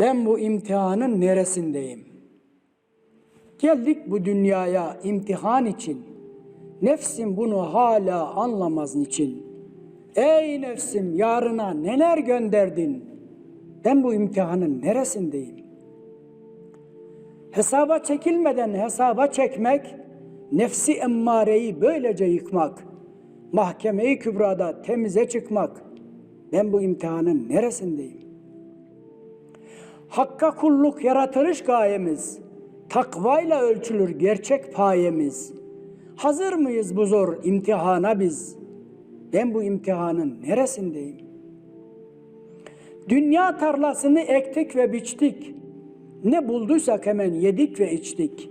Ben bu imtihanın neresindeyim? Geldik bu dünyaya imtihan için. Nefsim bunu hala anlamaz niçin. Ey nefsim yarına neler gönderdin? Ben bu imtihanın neresindeyim? Hesaba çekilmeden hesaba çekmek, nefsi emmareyi böylece yıkmak, mahkemeyi kübrada temize çıkmak. Ben bu imtihanın neresindeyim? Hakka kulluk yaratılış gayemiz. Takvayla ölçülür gerçek payemiz. Hazır mıyız bu zor imtihana biz? Ben bu imtihanın neresindeyim? Dünya tarlasını ektik ve biçtik. Ne bulduysak hemen yedik ve içtik.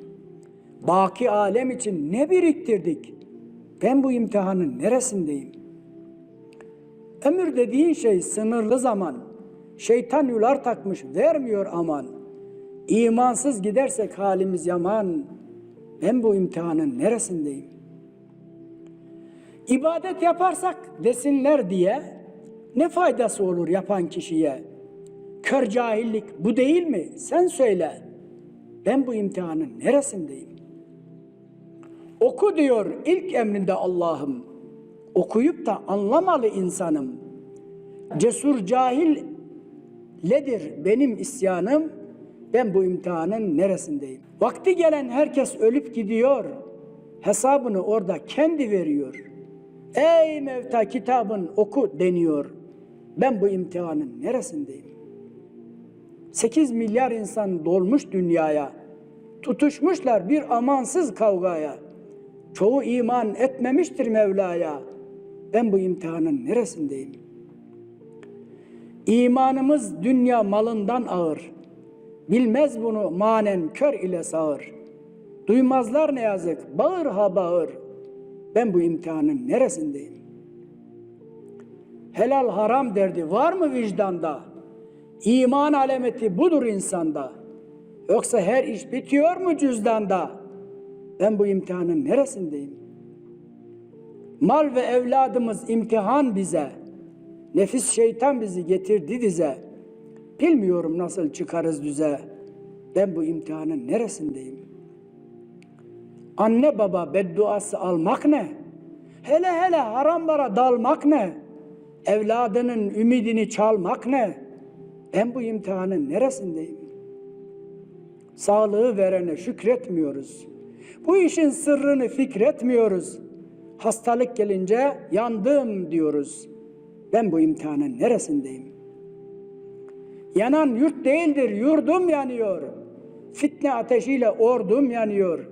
Baki alem için ne biriktirdik? Ben bu imtihanın neresindeyim? Ömür dediğin şey sınırlı zaman. Şeytan yular takmış vermiyor aman. İmansız gidersek halimiz yaman. Ben bu imtihanın neresindeyim? İbadet yaparsak desinler diye ne faydası olur yapan kişiye? Kör cahillik bu değil mi? Sen söyle. Ben bu imtihanın neresindeyim? Oku diyor ilk emrinde Allah'ım. Okuyup da anlamalı insanım. Cesur cahil ledir benim isyanım. Ben bu imtihanın neresindeyim? Vakti gelen herkes ölüp gidiyor. Hesabını orada kendi veriyor. Ey mevta kitabın oku deniyor. Ben bu imtihanın neresindeyim? 8 milyar insan dolmuş dünyaya. Tutuşmuşlar bir amansız kavgaya. Çoğu iman etmemiştir Mevla'ya. Ben bu imtihanın neresindeyim? İmanımız dünya malından ağır. Bilmez bunu manen kör ile sağır. Duymazlar ne yazık, bağır ha bağır. Ben bu imtihanın neresindeyim? Helal haram derdi var mı vicdanda? İman alameti budur insanda. Yoksa her iş bitiyor mu cüzdanda? Ben bu imtihanın neresindeyim? Mal ve evladımız imtihan bize. Nefis şeytan bizi getirdi dize. Bilmiyorum nasıl çıkarız düze. Ben bu imtihanın neresindeyim? Anne baba bedduası almak ne? Hele hele harambara dalmak ne? Evladının ümidini çalmak ne? Ben bu imtihanın neresindeyim? Sağlığı verene şükretmiyoruz. Bu işin sırrını fikretmiyoruz. Hastalık gelince yandım diyoruz. Ben bu imtihanın neresindeyim? Yanan yurt değildir, yurdum yanıyor. Fitne ateşiyle ordum yanıyor.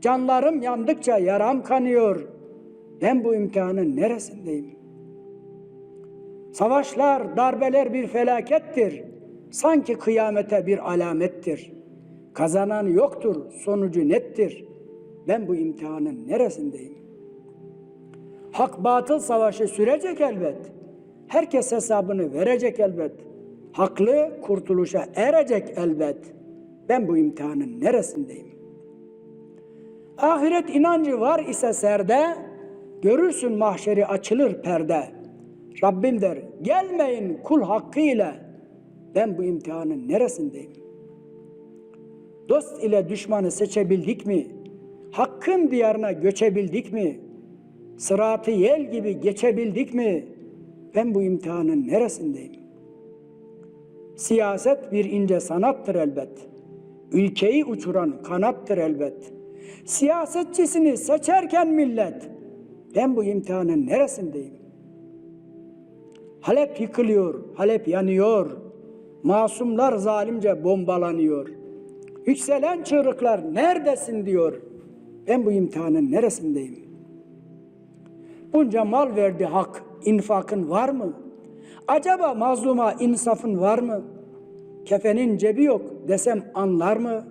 Canlarım yandıkça yaram kanıyor. Ben bu imtihanın neresindeyim? Savaşlar, darbeler bir felakettir. Sanki kıyamete bir alamettir. Kazanan yoktur, sonucu nettir. Ben bu imtihanın neresindeyim? Hak batıl savaşı sürecek elbet. Herkes hesabını verecek elbet. Haklı kurtuluşa erecek elbet. Ben bu imtihanın neresindeyim? Ahiret inancı var ise serde, görürsün mahşeri açılır perde. Rabbim der, gelmeyin kul hakkıyla. Ben bu imtihanın neresindeyim? Dost ile düşmanı seçebildik mi? Hakkın diyarına göçebildik mi? Sıratı yel gibi geçebildik mi? Ben bu imtihanın neresindeyim? Siyaset bir ince sanattır elbet. Ülkeyi uçuran kanattır elbet. Siyasetçisini seçerken millet, ben bu imtihanın neresindeyim? Halep yıkılıyor, Halep yanıyor. Masumlar zalimce bombalanıyor. Yükselen çığlıklar neredesin diyor. Ben bu imtihanın neresindeyim? Bunca mal verdi hak, infakın var mı? Acaba mazluma insafın var mı? Kefenin cebi yok desem anlar mı?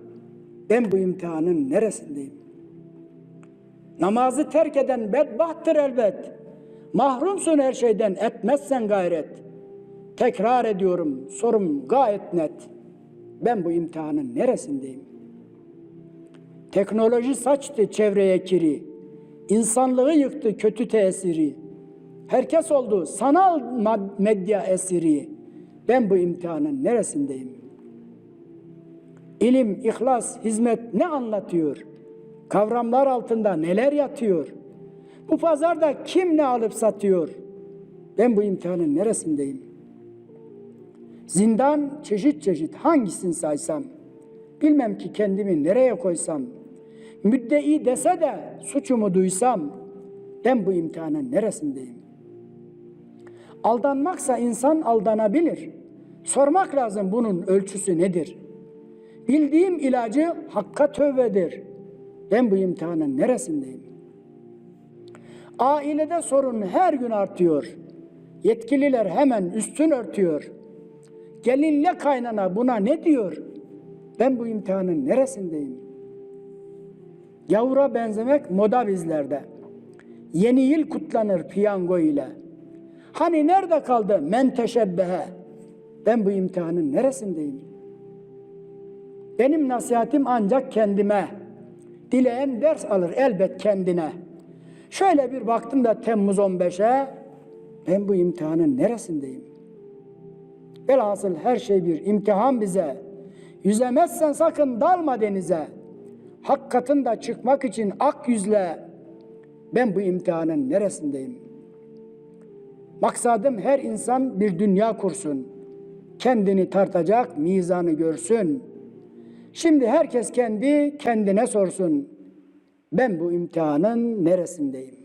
Ben bu imtihanın neresindeyim? Namazı terk eden bedbahttır elbet. Mahrumsun her şeyden etmezsen gayret. Tekrar ediyorum sorum gayet net. Ben bu imtihanın neresindeyim? Teknoloji saçtı çevreye kiri. İnsanlığı yıktı kötü tesiri. Herkes oldu sanal medya esiri. Ben bu imtihanın neresindeyim? İlim, ihlas, hizmet ne anlatıyor? Kavramlar altında neler yatıyor? Bu pazarda kim ne alıp satıyor? Ben bu imtihanın neresindeyim? Zindan çeşit çeşit hangisini saysam? Bilmem ki kendimi nereye koysam? Müddei dese de suçumu duysam ben bu imtihanın neresindeyim? Aldanmaksa insan aldanabilir. Sormak lazım bunun ölçüsü nedir? Bildiğim ilacı hakka tövbedir. Ben bu imtihanın neresindeyim? Ailede sorun her gün artıyor. Yetkililer hemen üstün örtüyor. Gelinle kaynana buna ne diyor? Ben bu imtihanın neresindeyim? Yavura benzemek moda bizlerde. Yeni yıl kutlanır piyango ile. Hani nerede kaldı men teşebbehe? Ben bu imtihanın neresindeyim? Benim nasihatim ancak kendime. Dileyen ders alır elbet kendine. Şöyle bir baktım da Temmuz 15'e ben bu imtihanın neresindeyim? Velhasıl her şey bir imtihan bize. Yüzemezsen sakın dalma denize. Hak katında çıkmak için ak yüzle ben bu imtihanın neresindeyim? Maksadım her insan bir dünya kursun. Kendini tartacak mizanı görsün. Şimdi herkes kendi kendine sorsun. Ben bu imtihanın neresindeyim?